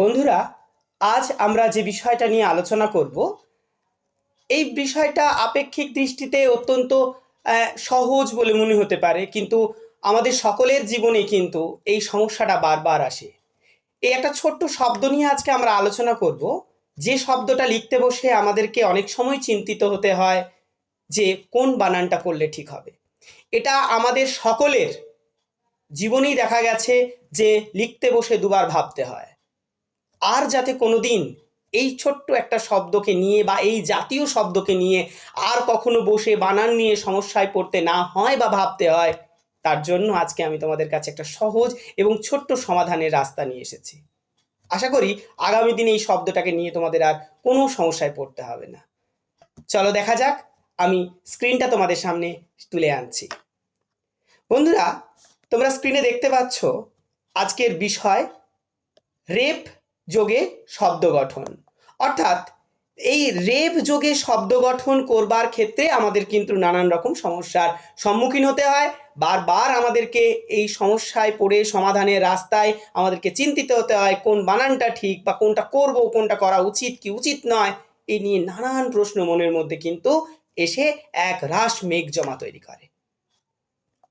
বন্ধুরা, আজ আমরা যে বিষয়টা নিয়ে আলোচনা করব, এই বিষয়টা আপেক্ষিক দৃষ্টিতে অত্যন্ত সহজ বলে মনে হতে পারে, কিন্তু আমাদের সকলের জীবনে কিন্তু এই সমস্যাটা বারবার আসে। এই একটা ছোট্ট শব্দ নিয়ে আজকে আমরা আলোচনা করব, যে শব্দটা লিখতে বসে আমাদেরকে অনেক সময় চিন্তিত হতে হয়, যে কোন বানানটা করলে ঠিক হবে। এটা আমাদের সকলের জীবনেই দেখা গেছে যে লিখতে বসে দুবার ভাবতে হয়। আর যাতে কোনো দিন এই ছোট্ট একটা শব্দকে নিয়ে বা এই জাতীয় শব্দকে নিয়ে আর কখনো বসে বানান নিয়ে সমস্যায় পড়তে না হয় বা ভাবতে হয়, তার জন্য আজকে আমি তোমাদের কাছে একটা সহজ এবং ছোট্ট সমাধানের রাস্তা নিয়ে এসেছি। আশা করি আগামী দিনে এই শব্দটাকে নিয়ে তোমাদের আর কোনো সমস্যায় পড়তে হবে না। চলো দেখা যাক, আমি স্ক্রিনটা তোমাদের সামনে তুলে আনছি। বন্ধুরা, তোমরা স্ক্রিনে দেখতে পাচ্ছ আজকের বিষয় রেপ যোগে শব্দ গঠন। অর্থাৎ এই রেপ যোগে শব্দ গঠন করবার ক্ষেত্রে আমাদের কিন্তু নানান রকম সমস্যার সম্মুখীন হতে হয়। বারবার আমাদেরকে এই সমস্যায় পড়ে, সমাধানের রাস্তায় আমাদেরকে চিন্তিত হতে হয়, কোন বানানটা ঠিক বা কোনটা করব, কোনটা করা উচিত, কি উচিত নয় এই নিয়ে নানান প্রশ্ন মনের মধ্যে কিন্তু এসে এক রাস মেঘ জমা তৈরি করে।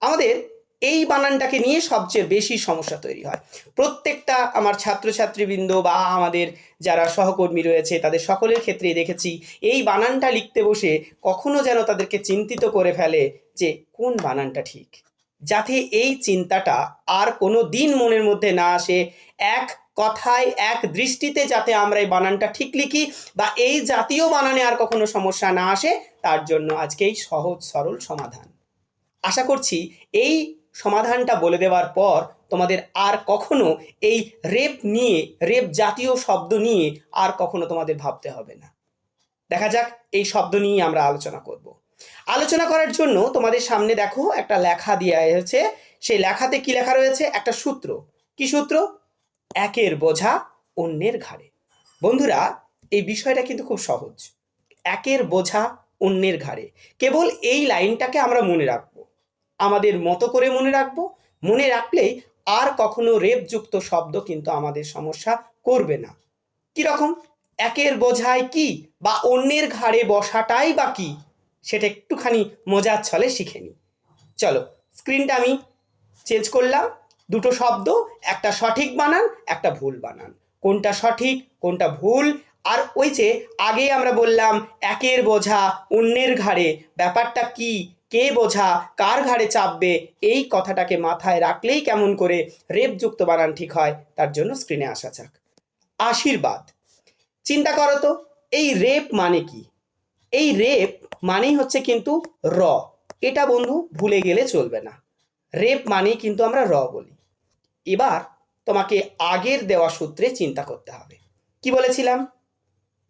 আমাদের এই বানানটাকে নিয়ে সবচেয়ে বেশি সমস্যা তৈরি হয়। প্রত্যেকটা আমার ছাত্রছাত্রীবৃন্দ বা আমাদের যারা সহকর্মী রয়েছে, তাদের সকলের ক্ষেত্রেই দেখেছি, এই বানানটা লিখতে বসে কখনো যেন তাদেরকে চিন্তিত করে ফেলে যে কোন বানানটা ঠিক? যাতে এই চিন্তাটা আর কোনো দিন মনের মধ্যে না আসে, এক কথায়, এক দৃষ্টিতে যাতে আমরা এই বানানটা ঠিক লিখি বা এই জাতীয় বানানে আর কখনো সমস্যা না আসে, তার জন্য আজকে এই সহজ সরল সমাধান। আশা করছি এই সমাধানটা বলে দেওয়ার পর তোমাদের আর কখনো এই রেপ নিয়ে, রেপ জাতীয় শব্দ নিয়ে আর কখনো তোমাদের ভাবতে হবে না। দেখা যাক এই শব্দ নিয়ে আমরা আলোচনা করব। আলোচনা করার জন্য তোমাদের সামনে দেখো একটা লেখা দেওয়া হয়েছে। সেই লেখাতে কি লেখা রয়েছে? একটা সূত্র। কি সূত্র? একের বোঝা অন্যের ঘাড়ে। বন্ধুরা, এই বিষয়টা কিন্তু খুব সহজ। একের বোঝা অন্যের ঘাড়ে। কেবল এই লাইনটাকে আমরা মনে রাখব। আমাদের মতো করে মনে রাখব। মনে রাখলেই আর কখনো রেপযুক্ত শব্দ কিন্তু আমাদের সমস্যা করবে না। কীরকম? একের বোঝায় কি বা অন্যের ঘাড়ে বসাটাই বা কি? সেটা একটুখানি মজার ছলে শিখে নিই। চলো স্ক্রিনটা আমি চেঞ্জ করলাম। দুটো শব্দ, একটা সঠিক বানান, একটা ভুল বানান। কোনটা সঠিক, কোনটা ভুল? আর ওই যে আগে আমরা বললাম, একের বোঝা অন্যের ঘাড়ে, ব্যাপারটা কি? কে বোঝা কার ঘাড়ে চাপবে? এই কথাটাকে মাথায় রাখলেই কেমন করে রেপযুক্ত বানান ঠিক হয়? তার জন্য স্ক্রিনে আসা যাক। আশীর্বাদ। চিন্তা করো তো, এই রেপ মানে কি? এই রেপ মানেই হচ্ছে কিন্তু র। এটা বন্ধু ভুলে গেলে চলবে না। রেপ মানেই কিন্তু আমরা র বলি। এবার তোমাকে আগের দেওয়া সূত্রে চিন্তা করতে হবে। কি বলেছিলাম?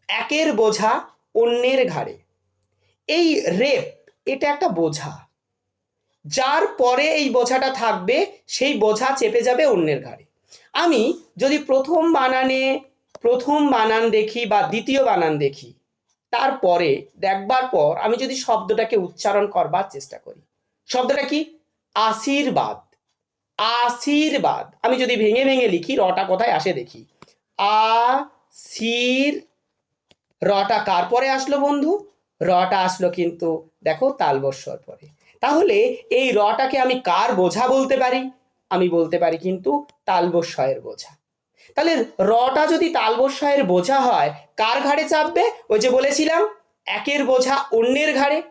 একের বোঝা অন্যের ঘাড়ে। এই রেপ এটা একটা বোঝা। যার পরে এই বোঝাটা থাকবে, সেই বোঝা চেপে যাবে অন্যের ঘাড়ে। আমি যদি প্রথম বানানে, প্রথম বানান দেখি বা দ্বিতীয় বানান দেখি তারপরে দেখবার পর আমি যদি শব্দটাকে উচ্চারণ করবার চেষ্টা করি। শব্দটা কি? আশীর্বাদ। আশীর্বাদ। আমি যদি ভেঙে ভেঙে লিখি, রটা কোথায় আসে দেখি। আ সির রটা কার পরে আসলো বন্ধু? রটা আসলো কিন্তু, দেখো তালবস্বর পরে। তাহলে এই রটাকে আমি কার বোঝা বলতে পারি? আমি বলতে পারি কিন্তু তালবস্বয়ের বোঝা। তাহলে রটা যদি তালবস্বয়ের বোঝা হয়, কার ঘাড়ে চাপবে? ওই যে বলেছিলাম, একের বোঝা অন্যের ঘাড়ে।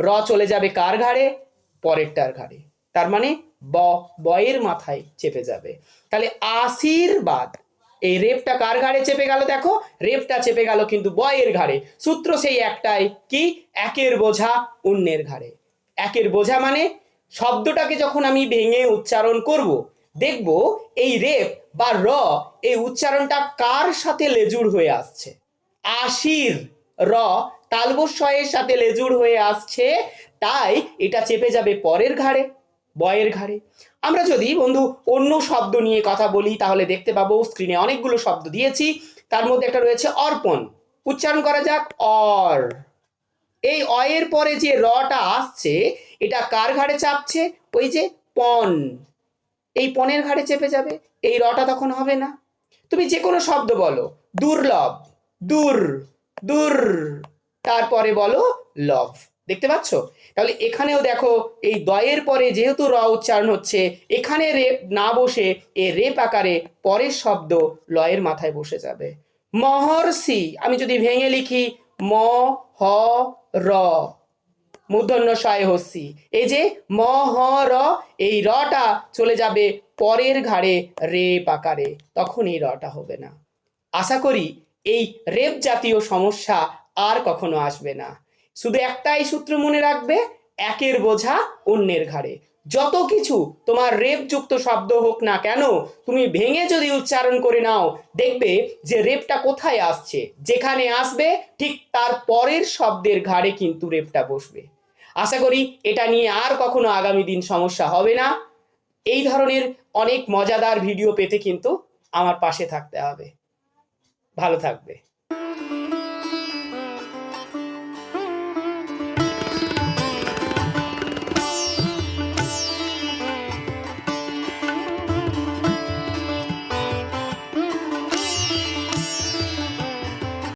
র চলে যাবে কার ঘাড়ে? পরেরটার ঘাড়ে। তার মানে ব, বয়ের মাথায় চেপে যাবে। তাহলে আশীর্বাদ এই রেপটা কার ঘাড়ে চেপে গেল দেখো? রেপটা চেপে গেল কিন্তু বয়ের ঘাড়ে। সূত্র সেই একটাই, কি? একের বোঝা অন্যের ঘাড়ে। একের বোঝা মানে শব্দটাকে যখন আমি ভেঙে উচ্চারণ করব, দেখব এই রেপ বা র, এই উচ্চারণটা কার সাথে লেজুর হয়ে আসছে? আশির র তালবস্বয়ের সাথে লেজুর হয়ে আসছে, তাই এটা চেপে যাবে পরের ঘাড়ে। বয়ের ঘাড়ে। আমরা যদি বন্ধু অন্য শব্দ নিয়ে কথা বলি, তাহলে দেখতে পাবো স্ক্রিনে অনেকগুলো শব্দ দিয়েছি। তার মধ্যে একটা রয়েছে অর্পণ। উচ্চারণ করা যাক, অর। এই অয়ের পরে যে রটা আসছে, এটা কার ঘাড়ে চাপছে? ওই যে পন। এই পনেরো ঘাড়ে চেপে যাবে, এই রটা তখন হবে না। তুমি যে কোনো শব্দ বলো, দুর্লভ, দূর দূর। তারপরে বলো, লভ। দেখতে পাচ্ছ? তাহলে এখানেও দেখো, এই দয়ের পরে যেহেতু র উচ্চারণ হচ্ছে, এখানে রে, না বসে এ রেপ আকারে পরের শব্দ লয়ের মাথায় বসে যাবে। মহর্ষি আমি যদি ভেঙে লিখি, ম, হ, র। মূর্ধন্য শয় হস্যি এই যে ম, হ, র, এই রটা চলে যাবে পরের ঘাড়ে রেপ আকারে তখন এই রটা হবে না। আশা করি এই রেপ জাতীয় সমস্যা আর কখনো আসবে না। শুধু একটাই সূত্র মনে রাখবে, একের বোঝা অন্যের ঘাড়ে। যত কিছু তোমার রেপযুক্ত শব্দ হোক না কেন, তুমি ভেঙে যদি উচ্চারণ করে নাও, দেখবে যে রেপটা কোথায় আসছে। যেখানে আসবে, ঠিক তার পরের শব্দের ঘাড়ে কিন্তু রেপটা বসবে। আশা করি এটা নিয়ে আর কখনো আগামী দিন সমস্যা হবে না। এই ধরনের অনেক মজাদার ভিডিও পেতে কিন্তু আমার পাশে থাকতে হবে। ভালো থাকবে।